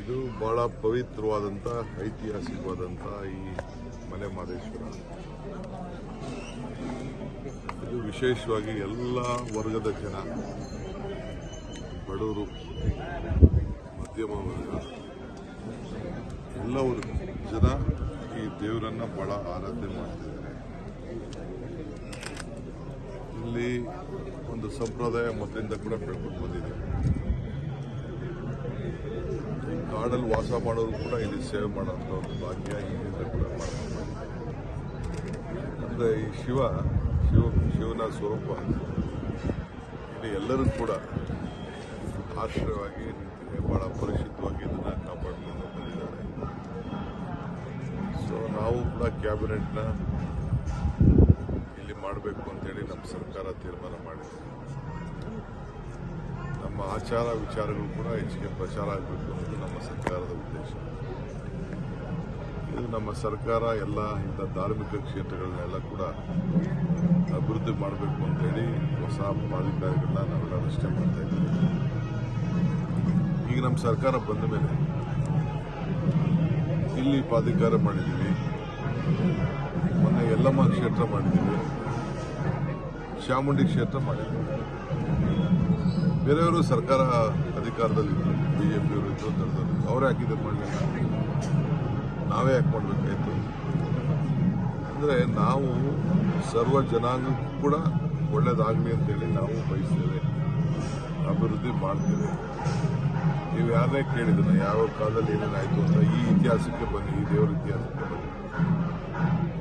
ಇದು ಬಹಳ ಪವಿತ್ರವಾದಂಥ ಐತಿಹಾಸಿಕವಾದಂಥ ಈ ಮಲೆ ಮಹದೇಶ್ವರ ಇದು ವಿಶೇಷವಾಗಿ ಎಲ್ಲ ವರ್ಗದ ಜನ. ಬಡವರು, ಮಧ್ಯಮ ವರ್ಗ. ಎಲ್ಲ ವರ್ಗ ಜನ ಈ ದೇವರನ್ನ ಬಹಳ ಆರಾಧನೆ ಮಾಡ್ತಿದ್ದಾರೆ. ಇಲ್ಲಿ ಒಂದು ಸಂಪ್ರದಾಯ ಮೊದಲಿಂದ ಕೂಡ ಬೆಳ್ಕೊಂಡು ಬಂದಿದೆ. ಈ ಕಾಡಲ್ಲಿ ವಾಸ ಮಾಡೋರು ಕೂಡ ಇಲ್ಲಿ ಸೇವೆ ಮಾಡೋಂಥ ಒಂದು ಭಾಗ್ಯ ಇಲ್ಲಿಂದ ಕೂಡ ಮಾಡ್ಕೊಂಡು ಅಂದರೆ ಈ ಶಿವ ಶಿವ, ಶಿವನ ಸ್ವರೂಪ. ಇಲ್ಲಿ ಎಲ್ಲರೂ ಕೂಡ ಆಶ್ರಯವಾಗಿ ನಿಂತಿದೆ. ಬಹಳ ಪರಿಶುದ್ಧವಾಗಿ ಇದನ್ನು ಕಾಪಾಡಿಕೊಂಡು ಬಂದಿದ್ದಾರೆ. ಸೊ ನಾವು ಕೂಡ ಕ್ಯಾಬಿನೆಟ್ನ ಮಾಡಬೇಕು ಅಂತೇಳಿ ನಮ್ಮ ಸರ್ಕಾರ ತೀರ್ಮಾನ ಮಾಡಿದೆ. ನಮ್ಮ ಆಚಾರ ವಿಚಾರಗಳು ಕೂಡ ಹೆಚ್ಚಿಗೆ ಪ್ರಚಾರ ಆಗಬೇಕು ಅನ್ನೋದು ನಮ್ಮ ಸರ್ಕಾರದ ಉದ್ದೇಶ. ಇದು ನಮ್ಮ ಸರ್ಕಾರ ಎಲ್ಲ ಇಂಥ ಧಾರ್ಮಿಕ ಕ್ಷೇತ್ರಗಳನ್ನೆಲ್ಲ ಕೂಡ ಅಭಿವೃದ್ಧಿ ಮಾಡಬೇಕು ಅಂತೇಳಿ ಹೊಸ ಪ್ರಾಧಿಕಾರಗಳನ್ನ ನಾವೆಲ್ಲ ರಚನೆ ಮಾಡ್ತಾ ಇದ್ದೀವಿ. ಈಗ ನಮ್ಮ ಸರ್ಕಾರ ಬಂದ ಮೇಲೆ ಇಲ್ಲಿ ಪ್ರಾಧಿಕಾರ ಮಾಡಿದ್ದೀವಿ. ಮೊನ್ನೆ ಯಲ್ಲಮ್ಮ ಕ್ಷೇತ್ರ ಮಾಡಿದ್ದೀವಿ. ಚಾಮುಂಡಿ ಕ್ಷೇತ್ರ ಮಾಡಿದ್ರು. ಬೇರೆಯವರು ಸರ್ಕಾರ ಅಧಿಕಾರದಲ್ಲಿ ಬಿಜೆಪಿಯವರು ಇದ್ರು. ಅಂತ ಅವರೇ ಹಾಕಿದ್ರು ಮಾಡಲಿಲ್ಲ ನಾವೇ ಯಾಕೆ ಮಾಡಬೇಕಾಯ್ತು? ಅಂದರೆ ನಾವು ಸರ್ವ ಜನಾಂಗ ಕೂಡ ಒಳ್ಳೇದಾಗಲಿ ಅಂತೇಳಿ ನಾವು ಬಯಸ್ತೇವೆ. ಅಭಿವೃದ್ಧಿ ಮಾಡ್ತೇವೆ. ನೀವು ಯಾರನ್ನೇ ಕೇಳಿದ್ರೆ ಯಾವ ಕಾಲದಲ್ಲಿ ಏನೇನಾಯಿತು ಅಂತ ಈ ಇತಿಹಾಸಕ್ಕೆ ಬನ್ನಿ, ಈ ದೇವರ ಇತಿಹಾಸಕ್ಕೆ ಬನ್ನಿ.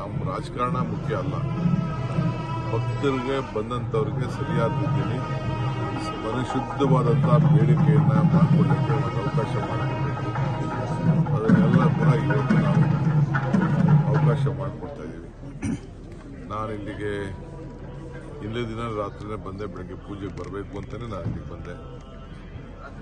ನಮ್ಮ ರಾಜಕಾರಣ ಮುಖ್ಯ ಅಲ್ಲ. ಭಕ್ತರಿಗೆ ಬಂದಂಥವ್ರಿಗೆ ಸರಿಯಾದ ರೀತಿಯಲ್ಲಿ ಪರಿಶುದ್ಧವಾದಂಥ ಬೇಡಿಕೆಯನ್ನು ಮಾಡಿಕೊಳ್ಳಿಕ್ಕೆ ಅವಕಾಶ ಮಾಡಿಕೊಡ್ಬೇಕು. ಅದನ್ನೆಲ್ಲ ಕೂಡ ಇವತ್ತು ನಾವು ಅವಕಾಶ ಮಾಡಿಕೊಡ್ತಾ ಇದ್ದೀವಿ ನಾನು ಇಲ್ಲಿಗೆ ಇಲ್ಲೇ ದಿನ ರಾತ್ರಿನೇ ಬಂದೆ, ಬೆಳಗ್ಗೆ ಪೂಜೆಗೆ ಬರಬೇಕು ಅಂತಲೇ ನಾನು ಇಲ್ಲಿಗೆ ಬಂದೆ.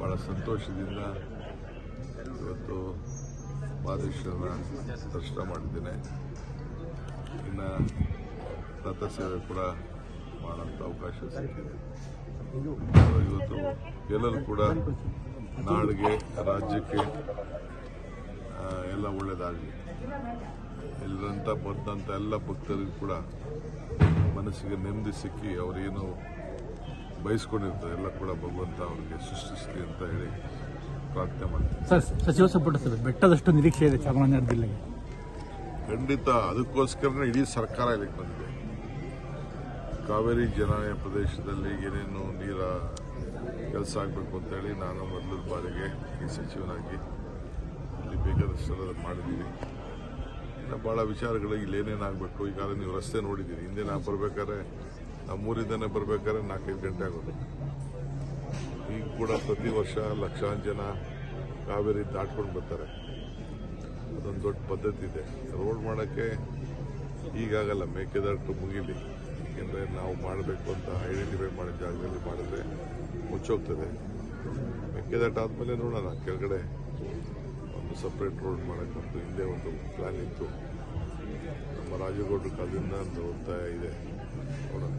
ಭಾಳ ಸಂತೋಷದಿಂದ ಇವತ್ತು ಮಾದೇಶ್ವರನ ದರ್ಶನ ಮಾಡಿದ್ದೇನೆ. ಇನ್ನು ರಥಸೇವೆ ಕೂಡ ಮಾಡುವಂಥ ಅವಕಾಶ ಸಿಕ್ಕಿದೆ. ಇವತ್ತು ಎಲ್ಲರೂ ಕೂಡ ನಾಡಿಗೆ ರಾಜ್ಯಕ್ಕೆ ಎಲ್ಲ ಒಳ್ಳೆಯದಾಗಲಿ ಎಲ್ಲರಂತ ಬಂದಂಥ ಎಲ್ಲ ಭಕ್ತರಿಗೂ ಕೂಡ ಮನಸ್ಸಿಗೆ ನೆಮ್ಮದಿ ಸಿಕ್ಕಿ ಅವರೇನು ಬಯಸ್ಕೊಂಡಿರ್ತಾರೆ ಎಲ್ಲ ಕೂಡ ಭಗವಂತ ಅವರಿಗೆ ಸೃಷ್ಟಿಸಲಿ ಅಂತ ಹೇಳಿ ಪ್ರಾರ್ಥನೆ ಮಾಡ್ತೀನಿ. ಸರ್ ಸಚಿವ ಸಂಪುಟ ಸಭೆ ಬೆಟ್ಟದಷ್ಟು ನಿರೀಕ್ಷೆ ಇದೆ ಚಾಮರಾಜನಗರ ಜಿಲ್ಲೆಗೆ. ಖಂಡಿತ ಅದಕ್ಕೋಸ್ಕರನೇ ಇಡೀ ಸರ್ಕಾರ ಇಲ್ಲಿಗೆ ಬಂದಿದೆ. ಕಾವೇರಿ ಜಲಾನಯ ಪ್ರದೇಶದಲ್ಲಿ ಏನೇನು ನೀರ ಕೆಲಸ ಆಗಬೇಕು ಅಂತೇಳಿ ನಾನು ಮೊದಲ ಬಾರಿಗೆ ಈ ಸಚಿವನಾಗಿ ಇಲ್ಲಿ ಬೇಕಾದಷ್ಟೆಲ್ಲ ಮಾಡಿದ್ದೀನಿ. ಇನ್ನು ಭಾಳ ವಿಚಾರಗಳು ಇಲ್ಲಿ ಏನೇನಾಗಬೇಕು ಈಗಾಗಲೇ ನೀವು ರಸ್ತೆ ನೋಡಿದ್ದೀರಿ. ಹಿಂದೆ ನಾವು ಬರ್ಬೇಕಾದ್ರೆ, ನಮ್ಮೂರಿಂದನೇ ಬರಬೇಕಾದ್ರೆ ನಾಲ್ಕೈದು ಗಂಟೆ ಆಗೋದು. ಈಗ ಕೂಡ ಪ್ರತಿ ವರ್ಷ ಲಕ್ಷಾಂತರ ಜನ ಕಾವೇರಿ ದಾಟ್ಕೊಂಡು ಬರ್ತಾರೆ. ಅದೊಂದು ದೊಡ್ಡ ಪದ್ಧತಿ ಇದೆ. ರೋಡ್ ಮಾಡೋಕ್ಕೆ ಈಗಾಗಲ್ಲ ಮೇಕೆದಾಟು ಮುಗಿಲಿ. ಯಾಕೆಂದರೆ ನಾವು ಮಾಡಬೇಕು ಅಂತ ಐಡೆಂಟಿಫೈ ಮಾಡಿದ ಜಾಗದಲ್ಲಿ ಮಾಡಿದ್ರೆ ಮುಚ್ಚೋಗ್ತದೆ. ಮೆಕ್ಕೆದಾಟ ಆದಮೇಲೆ ನೋಡೋಣ. ಕೆಳಗಡೆ ಒಂದು ಸಪ್ರೇಟ್ ರೋಡ್ ಮಾಡೋಕ್ಕಂತೂ ಹಿಂದೆ ಒಂದು ಪ್ಲ್ಯಾನ್ ಇತ್ತು. ನಮ್ಮ ರಾಜಗೌಡರ ಕಾಲದಿಂದ ಒಂದು ಒತ್ತಾಯ ಇದೆ. ನೋಡೋಣ.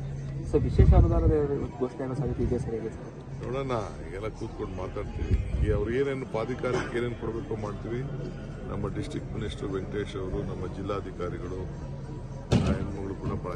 ಸರ್ ವಿಶೇಷ ಅನುದಾನದ ಘೋಷಣೆ ಆಗೋ ಸಾಧ್ಯತೆ ಇದೆ ಸರ್ ಹೇಗೆ ಸರ್? ನೋಡೋಣ. ಈಗೆಲ್ಲ ಕೂತ್ಕೊಂಡು ಮಾತಾಡ್ತೀವಿ. ಈಗ ಅವ್ರು ಏನೇನು ಪ್ರಾಧಿಕಾರಕ್ಕೆ ಏನೇನು ಕೊಡಬೇಕು ಮಾಡ್ತೀವಿ. ನಮ್ಮ ಡಿಸ್ಟ್ರಿಕ್ಟ್ ಮಿನಿಸ್ಟರ್ ವೆಂಕಟೇಶ್ ಅವರು ನಮ್ಮ ಜಿಲ್ಲಾಧಿಕಾರಿಗಳು